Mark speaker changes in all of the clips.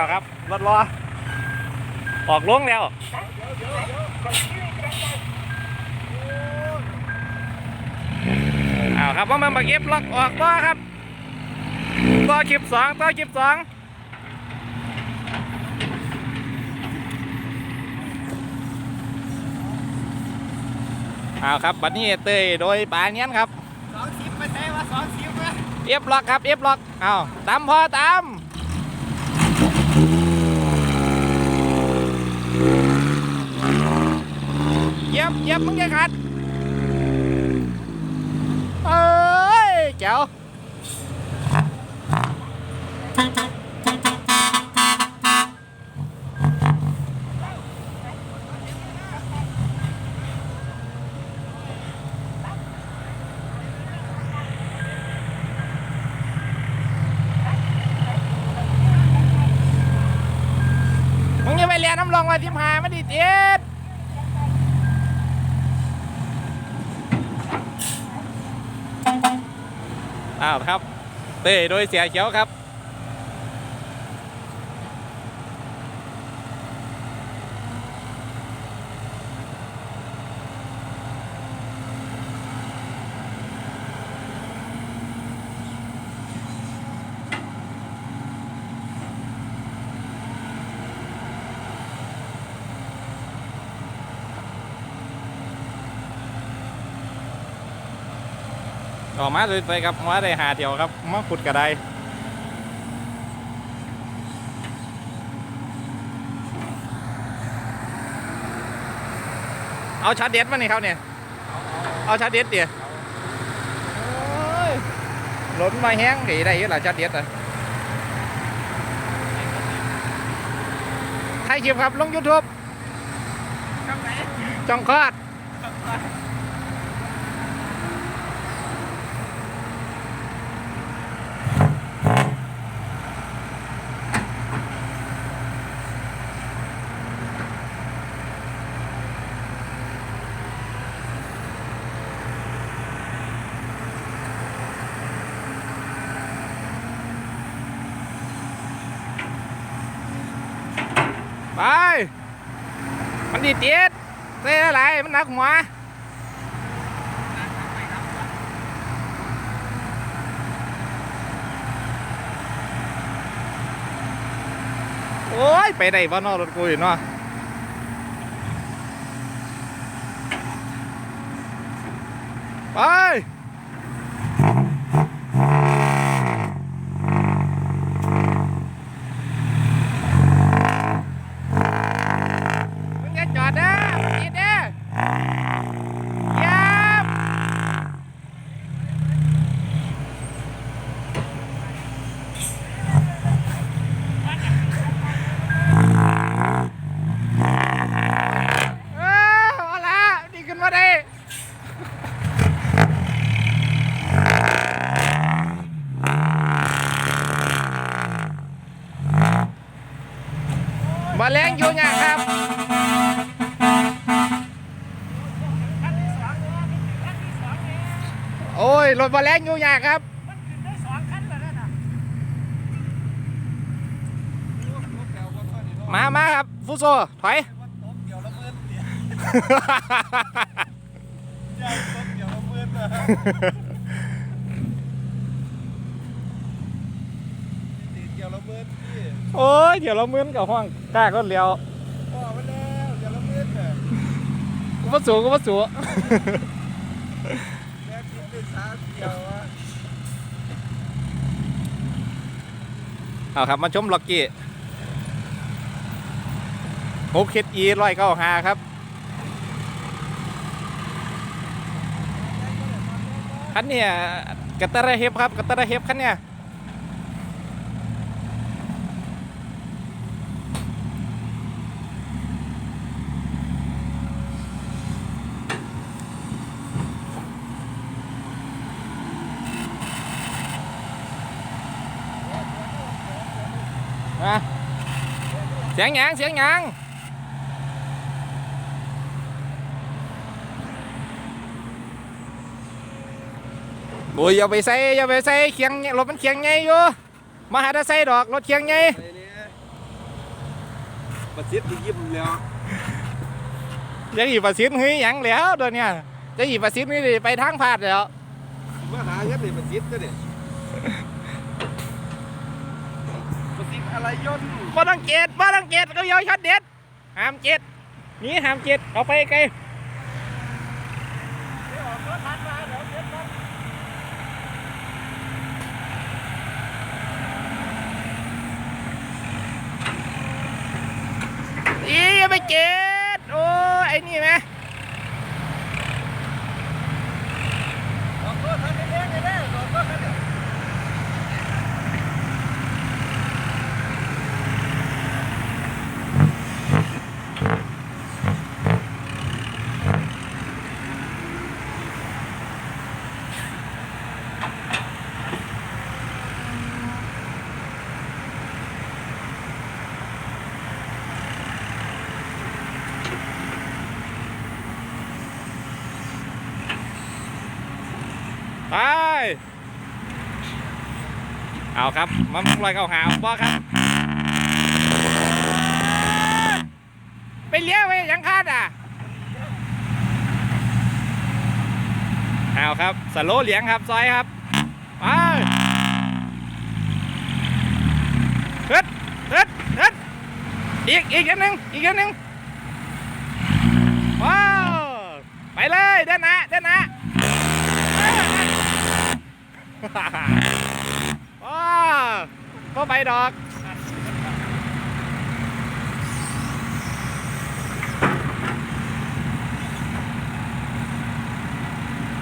Speaker 1: แล้วครับรถรอออกลงแล้วเอาครับว่ามันมาเก็บล็อกออกต่อครับต่อคลิปสองต่อคลิปสองเอาครับบัดนี้เตยโดยปาเนี้ยนครับ
Speaker 2: สองสิบไปใช่ว่าสองสิบนะ
Speaker 1: เอฟล็อกครับเอฟล็อกเอาตามพอตามเหย็ บเหย็บมึงจะขัดเอ้ยเจ๋วมึงจะไปเรียนน้ำลงมาที่พาไม่ดีเจ็ดอ้าวครับ เต้โดยเสียเขียวครับ ออกมาสวยๆครับมาได้หาเที่ยวครับมาขุดกระไดเอาชาร์จเด็ดมานี่ครับเนี่ย เอาชาร์จเด็ดเดี๋ยวล้นมาแห้งดีได้เยอะหละชาร์จเด็ดอะใครคลิปครับลงยูทูบ
Speaker 2: ช่องไหน
Speaker 1: จองคอด ไป มันดีเตียดเต้ อะไรมันหนักหัวโอ้ยไปได้บ่เนอรถกูอยู่เนาะไป มึงอย่าจอดนะมึงยิดนะเยี่ยมเออเอาละนี่ขึ้นมาได้มาแรงอยู่เนี่ยครับ
Speaker 2: ขั้นที่สองเนี่ยขั้นที่สองเนี่ย
Speaker 1: โอ้ยรถมาแรงอยู่ยากครับ
Speaker 2: มันขึ้นได้สองขั้นแล้วนั่นน่ะ
Speaker 1: มามาครับ ฟุโซถอย
Speaker 2: เดี๋ยวละเมินเดี๋ยวเดี๋ยวละเมินนะเดี๋ยวละเมินพี่
Speaker 1: โอ้ยเดี๋ยวเรามึนกับห้องกล้าก็เลี้ยว
Speaker 2: พ่อมาแล้วเดี๋ยวละเมินน่ะ
Speaker 1: กูมาสูกูมาสู
Speaker 2: แม่คิดเป็นสาม เอา
Speaker 1: ครับ มาชมล็อกกี้หกเคิดอีร้อยเก้าหาครับคันเนี่ยกัตตาระเฮฟครับกัตตาระเฮฟคันเนี่ยมาเสียงหยังเสียงหยังโอ้ยอย่าไป ใส่อย่าไปใส่เคียงรถมันเคียงไงอยู่มาหาได้ใส่ดอกรถเคียงไง
Speaker 2: ไปเนี่ย
Speaker 3: ประสิทธิ์ยิ้มแล้ว
Speaker 1: ยังอีประสิทธิ์เฮ้ยหยังแล้วเดี๋ยวเนี้จะอีประสิทธิ์นี่ไปทางพาดแล้ว
Speaker 3: มาหาเงินนี่ประสิทธิ์ก็เนี่ยประสิทธิ์ อะไรย่น
Speaker 1: บ่ต้องเกตบ่ต้องเกตก็ยอยช็อตเด็ดห้ามเจ็ดนี่ห้ามเจ็ดเอาไปไกล
Speaker 2: เดี๋ยวออกรถทันมาเดี๋ยวเจ็ดครับ
Speaker 1: อีอย่าไปเกตโอ้ยไอ้นี่ไหม
Speaker 2: ออกรถทันเองเลยนะออกรถทันเอง
Speaker 1: ไป เอาครับมาลอยเข้าหาบ่ครับ ไปเลี้ยวไปยังคาดอะ เอาครับสโลเหลียงครับซอยครับไปเฮ็ดเฮ็ดเฮ็ดอีกอีกอันหนึ่งอีกอันหนึ่งว้าวไปเลยเดินนะเดินนะ ว้าก็ไปดอก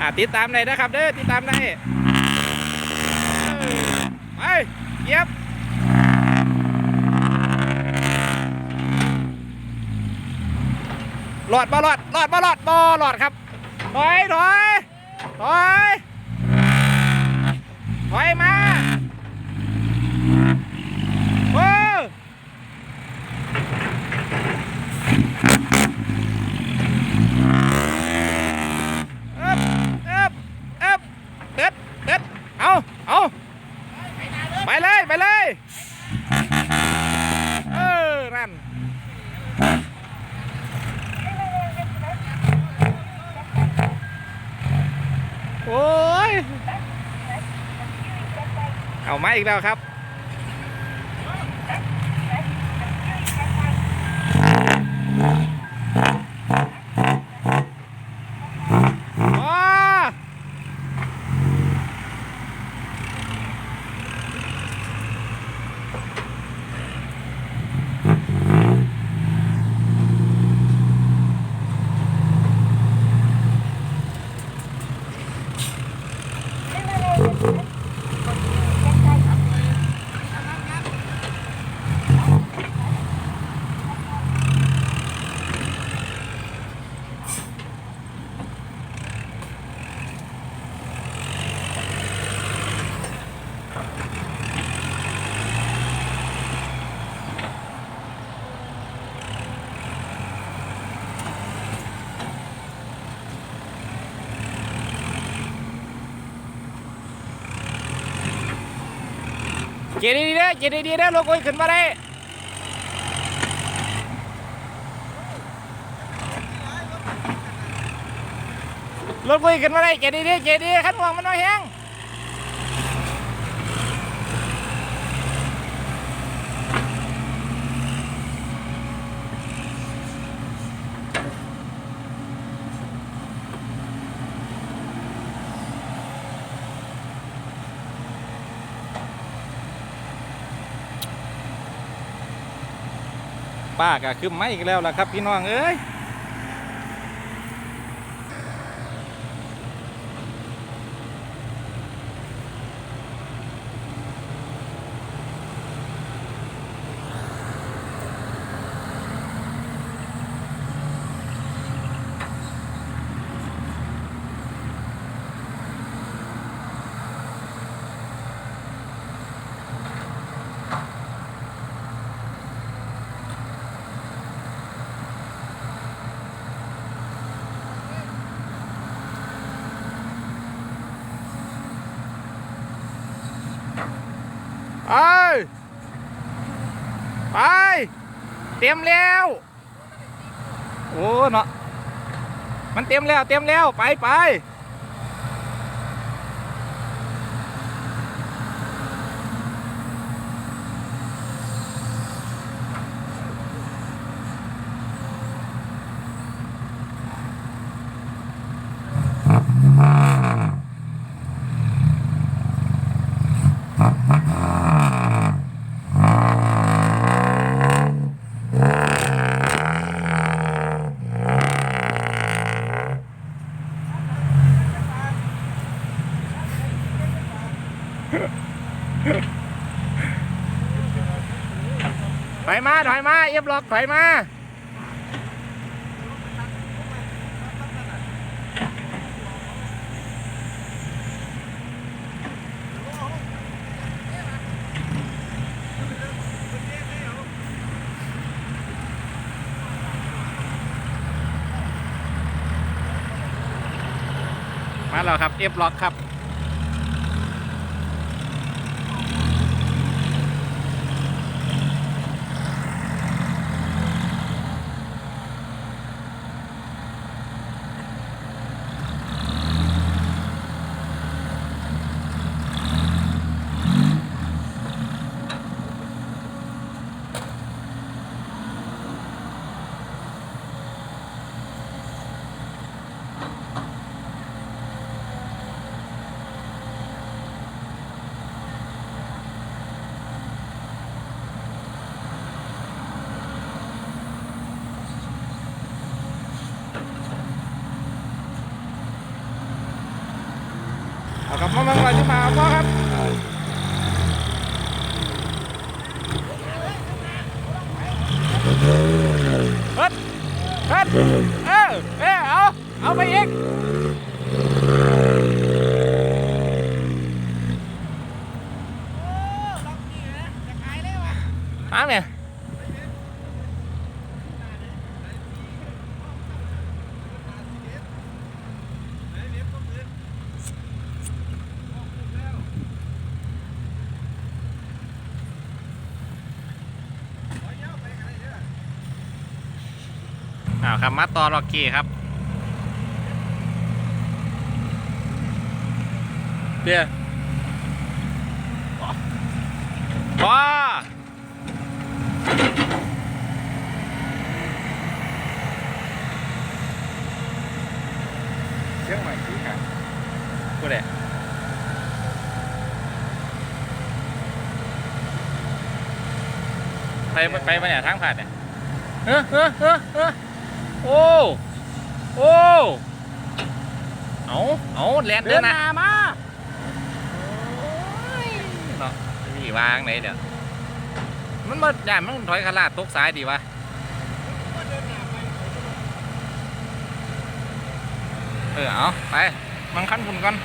Speaker 1: อะติดตามได้นะครับเด้อติดตามได้เออไปเยียบหลอดบอลอดหลอดบอลอดบอลอดครับถอยถอยถอย ถอยมาโอ้เอ๊บเอ๊บเอ๊บเด็ดเด็ดเอาเอาไปเลยไปเลยเออนั่น โอ้ย เอีกแล้วครับ ว้า เจดีดีๆเด้อเจดีดีๆเด้อลูกโอ้ยขึ้นมาได้รถกุยขึ้นมาได้เจดีดีๆเจดีๆขั้นห่วงมันน้อยแห้ง ป้าก็คือไม่อีกแล้วล่ะครับ พี่น้องเอ้ยไปไป เต็มแล้ว โอ้เนาะมันเต็มแล้วเต็มแล้วไปไป อยมาถอยมาเอฟล็อกถอยมามาแล้วครับเอฟล็อกครับ เมืองลอยที่มาเอาพ่อครับเฮ็ดเฮ็ดเออเออเอาเอาไปอีกมาเนี่ย ขับมาต่อล็อกกี้ครับเดี๋ยวพอเชียงใหม่คือกันกูเด้ไปไปมาเนี่ยทางผ่านเนี่ยเฮ้อเฮ้อเฮ้อเฮ้อ โอ้โอ้เอาเอาแลนเดินหน้ามาเนาะนี่วางไหนเดี๋ยวมันมาอย่ามันถอยขลาดตกซ้ายดีวะเออเอาไป มันขั้นคุณก่อน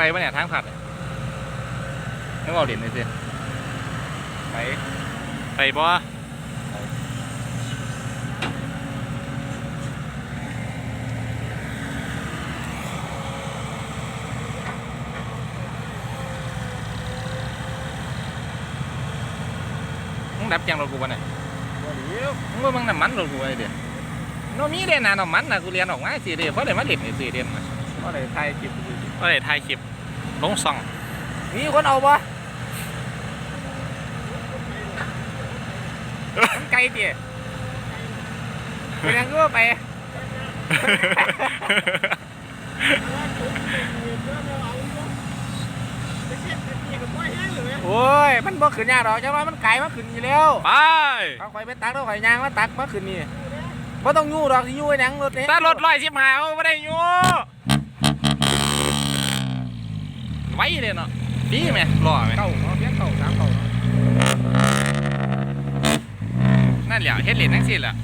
Speaker 1: ไปปะเนี่ยทางผัดเนี่ยนึกเอาเหรียญเลยสิไปไปบ่มึงดับยังรถกูปะเนี่ยมึงว่ามึงน้ำมันรถกูไอ้เดียวน้มีเด่นนะน้ำมันนะกูเรียนออกมาสี่เดือนเพราะเดี๋ยวมาเหรียญสี่เดือนนะ
Speaker 3: ก็เลยไทยกิน
Speaker 1: ก็เลยถ่ายคลิปลงซ่อง
Speaker 2: มีคนเอาปะมันไกลเตี๋ยไปยังก็ไปโอ้ย มันบ่ขึ้นยากหรอกจังว่ามันไกลมันขึ้นอยู่แล้ว
Speaker 1: ไป
Speaker 2: เอาข่อยไปตักแล้วข่อยยางมาตักมาขึ้นนี่บ่ต้องยู่ดอกสิยู่ไอ้หนังรถนี้
Speaker 1: ถ้ารถลอยสิบหาเขาไม่ได้อยู ไว้เลยเนาะดีไหมหล่อไหม
Speaker 2: เก่าเนาะเพี้ยนเก่าสามเก่าเนาะ
Speaker 1: นั่นแหละเฮ็ดเหรียญทั้งสิ้นแหละ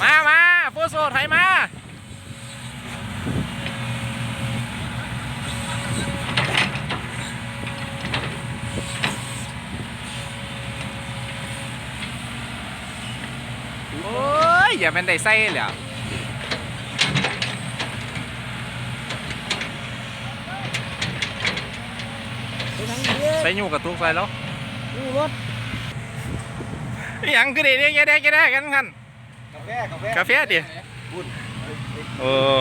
Speaker 1: มามาโฟโซไทยมาโอ้ยอย่ามันได้ใส่เล
Speaker 2: ยอ่
Speaker 1: ใส่ยูกระตุกใส่แล้ว
Speaker 2: นี่รถ
Speaker 1: อิหยังคือเด็กแกได้แกได้กันกัน
Speaker 3: กาแฟกาแฟ
Speaker 1: กาแฟดิ
Speaker 3: พูด
Speaker 1: เออ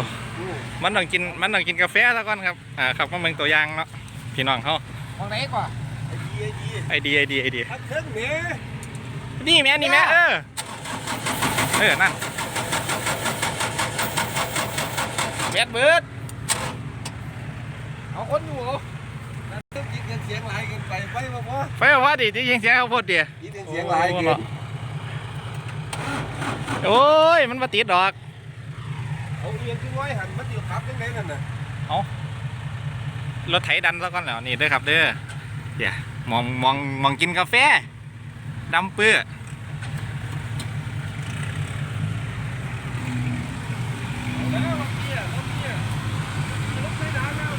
Speaker 1: มันต้องกินมันต้องกินกาแฟซะก่อนครับอ่าครับมาเมืองตัวอย่างเนาะพี่น้องเขา
Speaker 2: มองไหนกว่า
Speaker 3: ไอ้ยี่ไอ้ยี่
Speaker 1: ไอดีไอดีไอดี
Speaker 3: พักเครื่องเนี้ย
Speaker 1: นี่แม่นี่แม่เออเออนั่นแบดเบิร์ด
Speaker 2: เอาคนอยู่ เกิ
Speaker 3: นไปไปมาพ่อ
Speaker 1: ไฟว่าดิที่ยิงเสียงเขาวโพดเดีย
Speaker 3: กินกันเสียงหลายเกิน
Speaker 1: โอ้ยมันมาติดดอก
Speaker 3: เอาเอียงขึ้นไว้หันมันอยู่ขับยังไงนั่นน่ะ
Speaker 1: รถไถดันซะก่อนแล้วนี่เด้อครับเด้อเดี๋ยวมองมองมองกินกาแฟดำเปื้อ
Speaker 3: แล้วรถเกียร์รถเกียร์รถไฟดาวแล้ว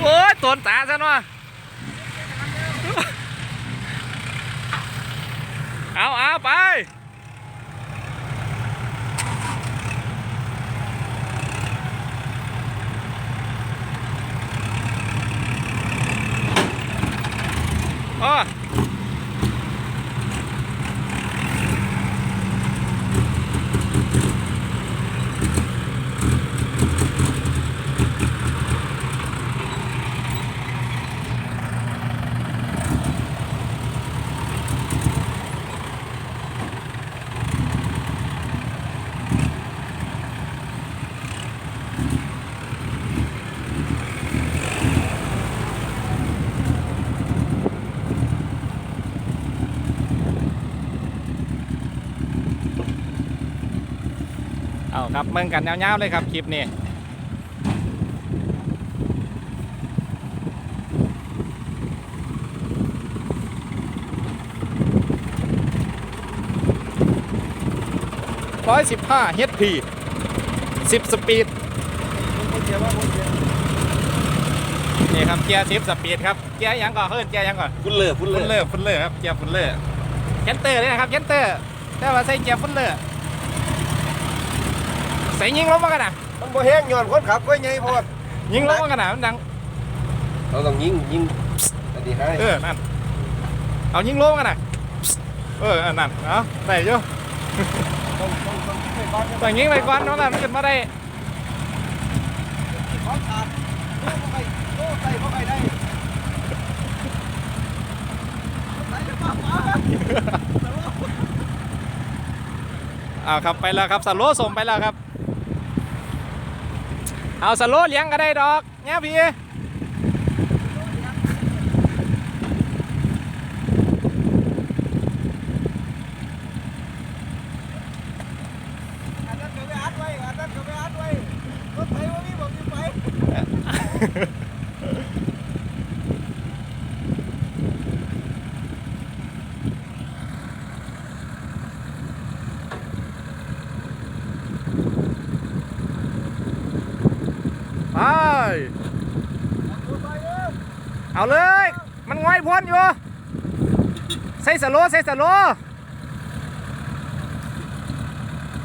Speaker 1: โอ้ยตนตาซะเนาะ เอาเอาไปโอ้เอา ครับเมืองกันยาวๆเลยครับคลิปนี้ร้อยสิบห้าเฮดพีสิบสปีด
Speaker 3: เกียร์ว่าคนเกียร์
Speaker 1: นี่ครับเกียร์สิบสปีดครับเกียร์หยังก่อนเฮิร์นเกียร์หยังก่อน
Speaker 3: พุ่นเลือพุ่น
Speaker 1: ฟุ
Speaker 3: เลื
Speaker 1: ล
Speaker 3: อ
Speaker 1: เลอร์ฟุลเลอร์ครับเกียร์ฟุลเลอร์เคนเตอร์เลยนะครับเคนเตอร์แต่ว่าใส่เกียร์ฟุลเลอร์ ใส่ยิงลงมากันนะ
Speaker 3: มันบ่แห้งย้อนคนขับก็ไงพอด
Speaker 1: ยิงลงมากันนะมันดัง
Speaker 3: เราต้องยิงยิงอันนี้ให้
Speaker 1: เออ นั่น เอายิงลงมากันนะเอออันนั่นเอาใส่อยู่
Speaker 3: ต้องต้องต้องยิงไปก่อน
Speaker 1: ต้องยิงไปก่อนเนาะนั่นมันขึ้นมาได้
Speaker 3: ของขาดโอ้ไปโอ้ไปเข้าไปได้ไปจะมาขวา
Speaker 1: เอาครับไปแล้วครับสโลว์ส่งไปแล้วครับ เอาสโลเลี้ยงก็ได้ดอกเนี่ยพี่
Speaker 3: อันนั้นก็ไปอัดไว้อันนั้นก็ไปอัดไว้รถไฟว่ามีบอกมีไป
Speaker 1: ไป เอาเลย มันง่อยพ้นอยู่ ใส่สโลใส่สโลว์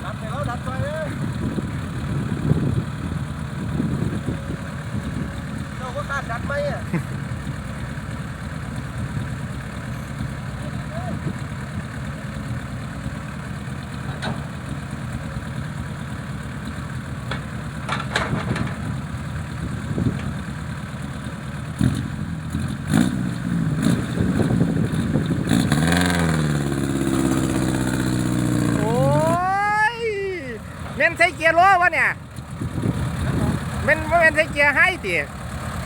Speaker 3: ดันไปแล้วดันไปเลยเราก็คาดดันไหมอะ
Speaker 1: โอ้ยเมนใส่เกียร์โล วะเนี่ยเมนว่าเมนใส่เกียร์ให้ตี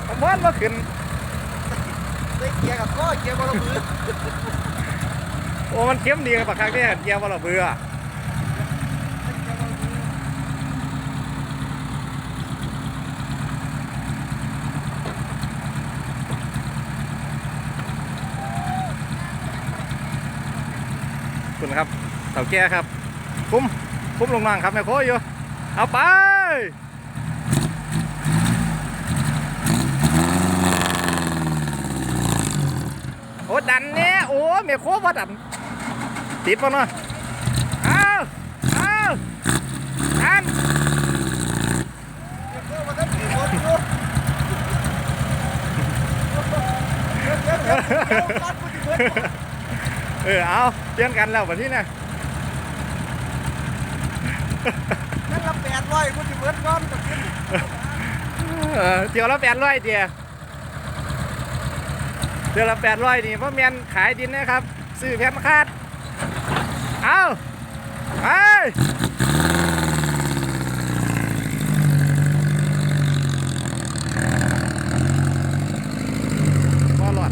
Speaker 1: ผมว่ามาขึ้น
Speaker 3: ได้เกียร์กับข้อเกียร์บอลมือ
Speaker 1: โอ้มันเข้มดีกับปากคางเนี่ยเกียร์ว่าเราเบื่อคุณครับเต่าแก่ครับ คุ้มคุ้มลงนั่งครับแม่โคอยู่ เอาไปโอ้ดันเนี่ยโอ้แม่โคว่าดันติดป่ะเนาะอ้าวาน
Speaker 3: เดี๋ยวมาตั้งกี่คนอยเดี๋ยวเอาคัดกูดิเบิดก่อน
Speaker 1: เออเอาเตียมกันแล้ววันนี้นะ
Speaker 3: ร้อยกูดิเบิดก่อนกูกิน
Speaker 1: เออเที่ยวละแปดร้อยเดียเที่ยวละแปดร้อยนี่พ่อเมียนขายดินนะครับ ซื้อแผ่นคาด เอาไปบอลอด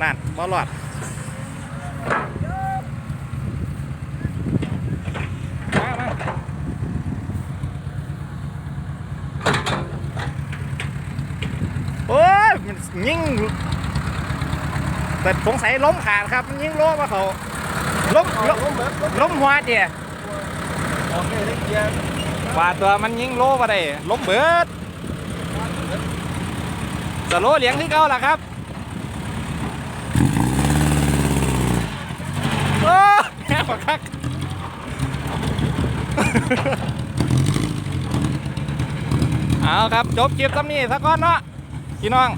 Speaker 1: นั่นบอลอดมามา โอ้ ยมันยิงแต่สงสัยล้มขาดครับมันยิงโล้มาเขาล้ม
Speaker 3: เอา
Speaker 1: ล้ม
Speaker 3: ลงเบิดลง
Speaker 1: ล้มหัวเดีย
Speaker 3: โอเคได้เกียร์
Speaker 1: ว่าตัวมันยิงโล้มาได้ล้มเบิดสโลว์เหลียงที่เก่าล่ะครับโอ้แค่บักคักเอาครับ จบคลิปซ้ำนี้สักก้อนเนาะพี่น้อง